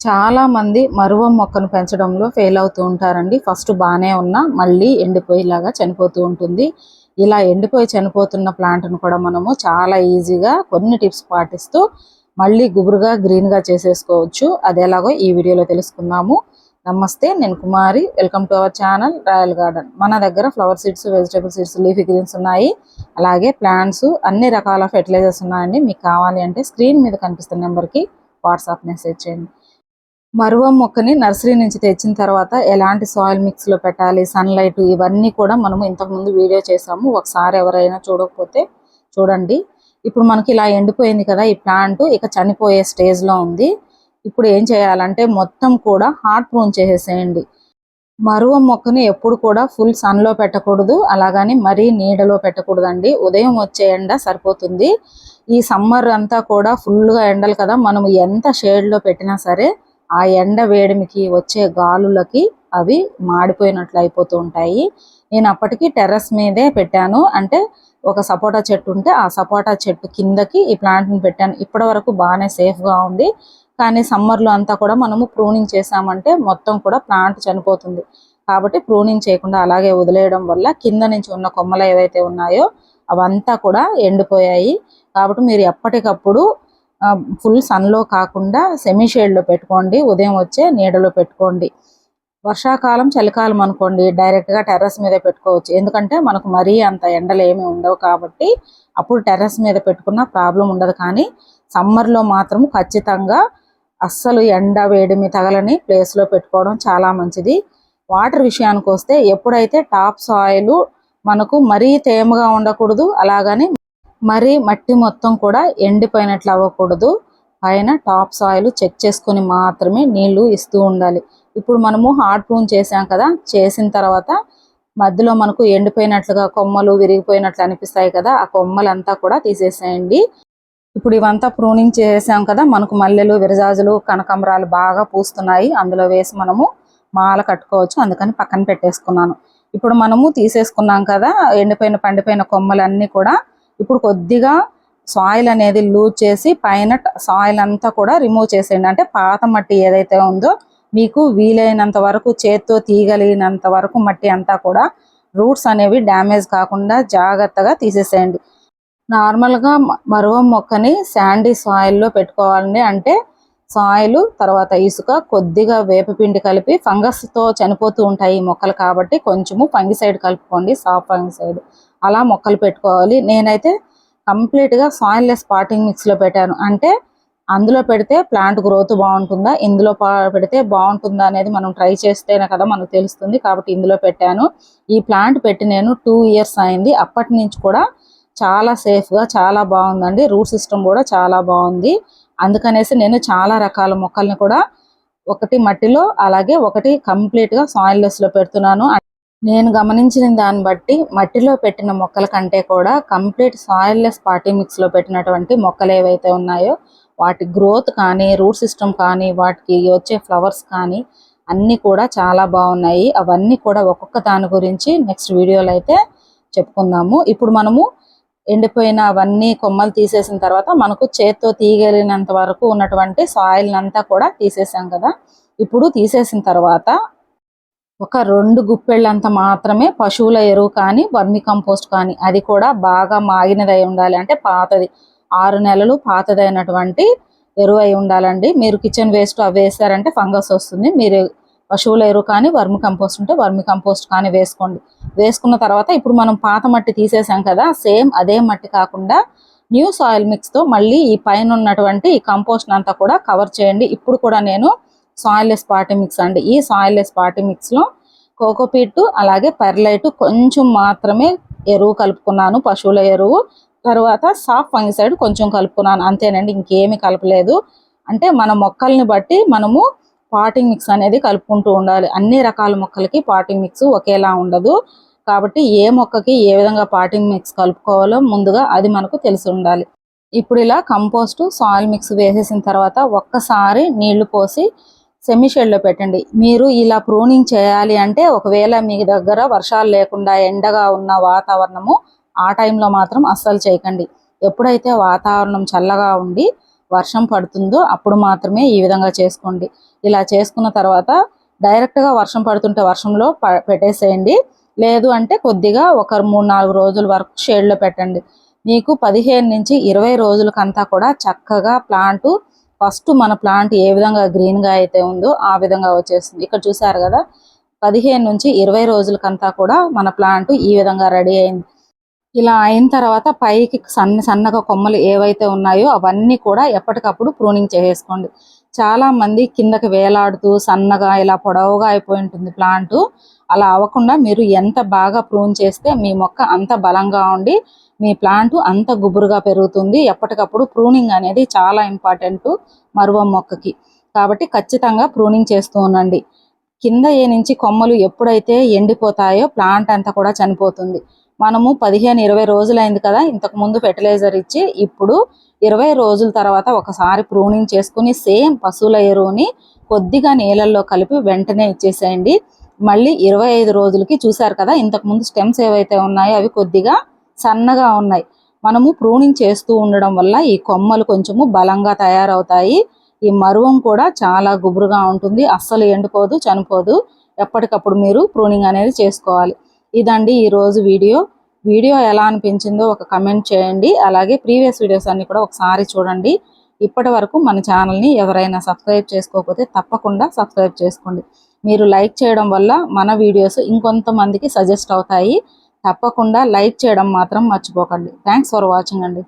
చాలా మంది మరువ మొక్కను పెంచడంలో ఫెయిల్ అవుతూ ఉంటారండి. ఫస్ట్ బాగానే ఉన్నా మళ్ళీ ఎండిపోయేలాగా చనిపోతూ ఉంటుంది. ఇలా ఎండిపోయి చనిపోతున్న ప్లాంట్ను కూడా మనము చాలా ఈజీగా కొన్ని టిప్స్ పాటిస్తూ మళ్ళీ గుబురుగా గ్రీన్గా చేసేసుకోవచ్చు. అది ఎలాగో ఈ వీడియోలో తెలుసుకుందాము. నమస్తే నేను Kumari. Welcome to our channel royal garden మన దగ్గర flower seeds vegetable seeds leafy greens ఉన్నాయి. అలాగే ప్లాంట్స్ అన్ని రకాల ఫెర్టిలైజర్స్ ఉన్నాయండి. మీకు కావాలి అంటే స్క్రీన్ మీద కనిపిస్తున్న నెంబర్కి వాట్సాప్ మెసేజ్ చేయండి. మరువ మొక్కని నర్సరీ నుంచి తెచ్చిన తర్వాత ఎలాంటి సాయిల్ మిక్స్లో పెట్టాలి సన్లైట్ ఇవన్నీ కూడా మనము ఇంతకుముందు వీడియో చేసాము ఒకసారి ఎవరైనా చూడకపోతే చూడండి. ఇప్పుడు మనకి ఇలా ఎండిపోయింది కదా ఈ ప్లాంట్ ఇక చనిపోయే స్టేజ్లో ఉంది. ఇప్పుడు ఏం చేయాలంటే మొత్తం కూడా హార్ట్ ప్రూన్ చేసేసేయండి. మరువ మొక్కని ఎప్పుడు కూడా ఫుల్ సన్లో పెట్టకూడదు అలాగని మరీ నీడలో పెట్టకూడదండి. ఉదయం వచ్చే ఎండ సరిపోతుంది. ఈ సమ్మర్ అంతా కూడా ఫుల్గా ఎండలు కదా మనం ఎంత షేడ్లో పెట్టినా సరే ఆ ఎండ వేడిమికి వచ్చే గాలులకి అవి మాడిపోయినట్లు అయిపోతూ ఉంటాయి. నేను అప్పటికి టెర్రస్ మీదే పెట్టాను. అంటే ఒక సపోటా చెట్టు ఉంటే ఆ సపోటా చెట్టు కిందకి ఈ ప్లాంట్ని పెట్టాను. ఇప్పటి వరకు బాగానే సేఫ్గా ఉంది. కానీ సమ్మర్లో అంతా కూడా మనము ప్రూనింగ్ చేసామంటే మొత్తం కూడా ప్లాంట్ చనిపోతుంది. కాబట్టి ప్రూనింగ్ చేయకుండా అలాగే వదిలేయడం వల్ల కింద నుంచి ఉన్న కొమ్మలు ఏవైతే ఉన్నాయో అవంతా కూడా ఎండిపోయాయి. కాబట్టి మీరు ఎప్పటికప్పుడు ఫుల్ సన్లో కాకుండా సెమీ షేడ్లో పెట్టుకోండి. ఉదయం వచ్చే నీడలో పెట్టుకోండి. వర్షాకాలం చలికాలం అనుకోండి. డైరెక్ట్గా టెర్రస్ మీద పెట్టుకోవచ్చు. ఎందుకంటే మనకు మరీ అంత ఎండలు ఏమి ఉండవు కాబట్టి అప్పుడు టెర్రస్ మీద పెట్టుకున్న ప్రాబ్లం ఉండదు. కానీ సమ్మర్లో మాత్రం ఖచ్చితంగా అస్సలు ఎండ వేడిమి తగలని ప్లేస్లో పెట్టుకోవడం చాలా మంచిది. వాటర్ విషయానికి వస్తే ఎప్పుడైతే టాప్ సాయిల్ మనకు మరీ తేమగా ఉండకూడదు అలాగని మరి మట్టి మొత్తం కూడా ఎండిపోయినట్లు అవ్వకూడదు. పైన టాప్ సాయిల్ చెక్ చేసుకొని మాత్రమే నీళ్ళు ఇస్తూ ఉండాలి. ఇప్పుడు మనము హార్ట్ ప్రూన్ చేసాం కదా చేసిన తర్వాత మధ్యలో మనకు ఎండిపోయినట్లుగా కొమ్మలు విరిగిపోయినట్లు అనిపిస్తాయి కదా ఆ కొమ్మలంతా కూడా తీసేసేయండి. ఇప్పుడు ఇవంతా ప్రూనింగ్ చేసాం కదా మనకు మల్లెలు విరజాజులు కనకంబరాలు బాగా పూస్తున్నాయి. అందులో వేసి మనము మాల కట్టుకోవచ్చు. అందుకని పక్కన పెట్టేసుకున్నాను. ఇప్పుడు మనము తీసేసుకున్నాం కదా ఎండిపోయిన పండిపోయిన కొమ్మలన్నీ కూడా ఇప్పుడు కొద్దిగా సాయిల్ అనేది లూజ్ చేసి పైన సాయిల్ అంతా కూడా రిమూవ్ చేసేయండి. అంటే పాత మట్టి ఏదైతే ఉందో మీకు వీలైనంత వరకు చేత్తో తీయగలిగినంత వరకు మట్టి అంతా కూడా రూట్స్ అనేవి డ్యామేజ్ కాకుండా జాగ్రత్తగా తీసేసేయండి. నార్మల్గా మరువ మొక్కని శాండీ సాయిల్లో పెట్టుకోవాలండి. అంటే సాయిల్ తర్వాత ఇసుక కొద్దిగా వేపపిండి కలిపి ఫంగస్తో చనిపోతూ ఉంటాయి ఈ మొక్కలు కాబట్టి కొంచెము ఫంగిసైడ్ కలుపుకోండి సాఫ్ ఫంగిసైడ్. అలా మొక్కలు పెట్టుకోవాలి. నేనైతే కంప్లీట్గా సాయిల్లెస్ పాటింగ్ మిక్స్లో పెట్టాను. అంటే అందులో పెడితే ప్లాంట్ గ్రోత్ బాగుంటుందా ఇందులో పెడితే బాగుంటుందా అనేది మనం ట్రై చేస్తేనే కదా మనకు తెలుస్తుంది. కాబట్టి ఇందులో పెట్టాను. ఈ ప్లాంట్ పెట్టి నేను టూ ఇయర్స్ అయింది. అప్పటి నుంచి కూడా చాలా సేఫ్గా చాలా బాగుందండి. రూట్ సిస్టమ్ కూడా చాలా బాగుంది. అందుకనేసి నేను చాలా రకాల మొక్కల్ని కూడా ఒకటి మట్టిలో అలాగే ఒకటి కంప్లీట్గా సాయిల్లెస్లో పెడుతున్నాను. నేను గమనించిన దాన్ని బట్టి మట్టిలో పెట్టిన మొక్కల కంటే కూడా కంప్లీట్ సాయిల్లెస్ పార్టీ మిక్స్లో పెట్టినటువంటి మొక్కలు ఏవైతే ఉన్నాయో వాటి గ్రోత్ కానీ రూట్ సిస్టమ్ కానీ వాటికి వచ్చే ఫ్లవర్స్ కానీ అన్నీ కూడా చాలా బాగున్నాయి. అవన్నీ కూడా ఒక్కొక్క దాని గురించి నెక్స్ట్ వీడియోలో అయితే చెప్పుకుందాము. ఇప్పుడు మనము ఎండిపోయిన అవన్నీ కొమ్మలు తీసేసిన తర్వాత మనకు చేత్తో తీయగలిగినంత వరకు ఉన్నటువంటి సాయిల్ అంతా కూడా తీసేసాం కదా. ఇప్పుడు తీసేసిన తర్వాత ఒక రెండు గుప్పెళ్ళంత మాత్రమే పశువుల ఎరువు కానీ వర్మి కంపోస్ట్ కానీ అది కూడా బాగా మాగినది ఉండాలి. అంటే పాతది. ఆరు నెలలు పాతదైనటువంటి ఎరువు అయి ఉండాలండి. మీరు కిచెన్ వేస్ట్ అవి వేసారంటే ఫంగస్ వస్తుంది. మీరు పశువుల ఎరువు కానీ వర్మి కంపోస్ట్ ఉంటే వర్మి కంపోస్ట్ కానీ వేసుకోండి. వేసుకున్న తర్వాత ఇప్పుడు మనం పాత మట్టి తీసేసాం కదా సేమ్ అదే మట్టి కాకుండా న్యూ సాయిల్ మిక్స్తో మళ్ళీ ఈ పైన ఉన్నటువంటి ఈ కంపోస్ట్ అంతా కూడా కవర్ చేయండి. ఇప్పుడు కూడా నేను సాయిల్లెస్ పార్టీ మిక్స్ అండి. ఈ సాయిల్లెస్ పార్టీ మిక్స్లో కోకోపీట్ అలాగే పెర్లైట్ కొంచెం మాత్రమే ఎరువు కలుపుకున్నాను పశువుల ఎరువు. తర్వాత సాఫ్ ఫంగిసైడ్ కొంచెం కలుపుకున్నాను. అంతేనండి ఇంకేమి కలపలేదు. అంటే మన మొక్కల్ని బట్టి మనము పాటింగ్ మిక్స్ అనేది కలుపుకుంటూ ఉండాలి. అన్ని రకాల మొక్కలకి పాటింగ్ మిక్స్ ఒకేలా ఉండదు. కాబట్టి ఏ మొక్కకి ఏ విధంగా పాటింగ్ మిక్స్ కలుపుకోవాలో ముందుగా అది మనకు తెలిసి ఉండాలి. ఇప్పుడు ఇలా కంపోస్ట్ సాయిల్ మిక్స్ వేసేసిన తర్వాత ఒక్కసారి నీళ్ళు పోసి సెమీ షెడ్లో పెట్టండి. మీరు ఇలా ప్రూనింగ్ చేయాలి అంటే ఒకవేళ మీ దగ్గర వర్షాలు లేకుండా ఎండగా ఉన్న వాతావరణము ఆ టైంలో మాత్రం అస్సలు చేయకండి. ఎప్పుడైతే వాతావరణం చల్లగా ఉండి వర్షం పడుతుందో అప్పుడు మాత్రమే ఈ విధంగా చేసుకోండి. ఇలా చేసుకున్న తర్వాత డైరెక్ట్గా వర్షం పడుతుంటే వర్షంలో ప- పెట్టేసేయండి. లేదు అంటే కొద్దిగా ఒక మూడు నాలుగు రోజుల వరకు షేడ్లో పెట్టండి. మీకు పదిహేను నుంచి ఇరవై రోజులకంతా కూడా చక్కగా ప్లాంట్ ఫస్ట్ మన ప్లాంట్ ఏ విధంగా గ్రీన్గా అయితే ఉందో ఆ విధంగా వచ్చేస్తుంది. ఇక్కడ చూసారు కదా పదిహేను నుంచి ఇరవై రోజులకంతా కూడా మన ప్లాంట్ ఈ విధంగా రెడీ అయింది. ఇలా అయిన తర్వాత పైకి సన్న సన్నగా కొమ్మలు ఏవైతే ఉన్నాయో అవన్నీ కూడా ఎప్పటికప్పుడు ప్రూనింగ్ చేసేసుకోండి. చాలా మంది కిందకి వేలాడుతూ సన్నగా ఇలా పొడవుగా అయిపోయి ఉంటుంది ప్లాంట్. అలా అవ్వకుండా మీరు ఎంత బాగా ప్రూన్ చేస్తే మీ మొక్క అంత బలంగా ఉండి మీ ప్లాంట్ అంత గుబురుగా పెరుగుతుంది. ఎప్పటికప్పుడు ప్రూనింగ్ అనేది చాలా ఇంపార్టెంట్ మరువం మొక్కకి. కాబట్టి ఖచ్చితంగా ప్రూనింగ్ చేస్తూ ఉండండి. కింద ఏ నుంచి కొమ్మలు ఎప్పుడైతే ఎండిపోతాయో ప్లాంట్ అంతా కూడా చనిపోతుంది. మనము పదిహేను ఇరవై రోజులైంది కదా ఇంతకు ముందు ఫెర్టిలైజర్ ఇచ్చి ఇప్పుడు ఇరవై రోజుల తర్వాత ఒకసారి ప్రూనింగ్ చేసుకుని సేమ్ పశువుల ఎరువుని కొద్దిగా నీళ్ళల్లో కలిపి వెంటనే ఇచ్చేసేయండి. మళ్ళీ ఇరవై ఐదు రోజులకి చూసారు కదా ఇంతకు ముందు స్టెమ్స్ ఏవైతే ఉన్నాయో అవి కొద్దిగా సన్నగా ఉన్నాయి. మనము ప్రూనింగ్ చేస్తూ ఉండడం వల్ల ఈ కొమ్మలు కొంచెము బలంగా తయారవుతాయి. ఈ మరువం కూడా చాలా గుబురుగా ఉంటుంది. అస్సలు ఎండిపోదు చనిపోదు. ఎప్పటికప్పుడు మీరు ప్రూనింగ్ అనేది చేసుకోవాలి. ఇదండి ఈ రోజు వీడియో. వీడియో ఎలా అనిపించిందో ఒక కమెంట్ చేయండి. అలాగే ప్రీవియస్ వీడియోస్ అన్ని కూడా ఒకసారి చూడండి. ఇప్పటి వరకు మన ఛానల్ని ఎవరైనా సబ్స్క్రైబ్ చేసుకోకపోతే తప్పకుండా సబ్స్క్రైబ్ చేసుకోండి. మీరు లైక్ చేయడం వల్ల మన వీడియోస్ ఇంకొంతమందికి సజెస్ట్ అవుతాయి. తప్పకుండా లైక్ చేయడం మాత్రం మర్చిపోకండి. థ్యాంక్స్ ఫర్ వాచింగ్ అండి.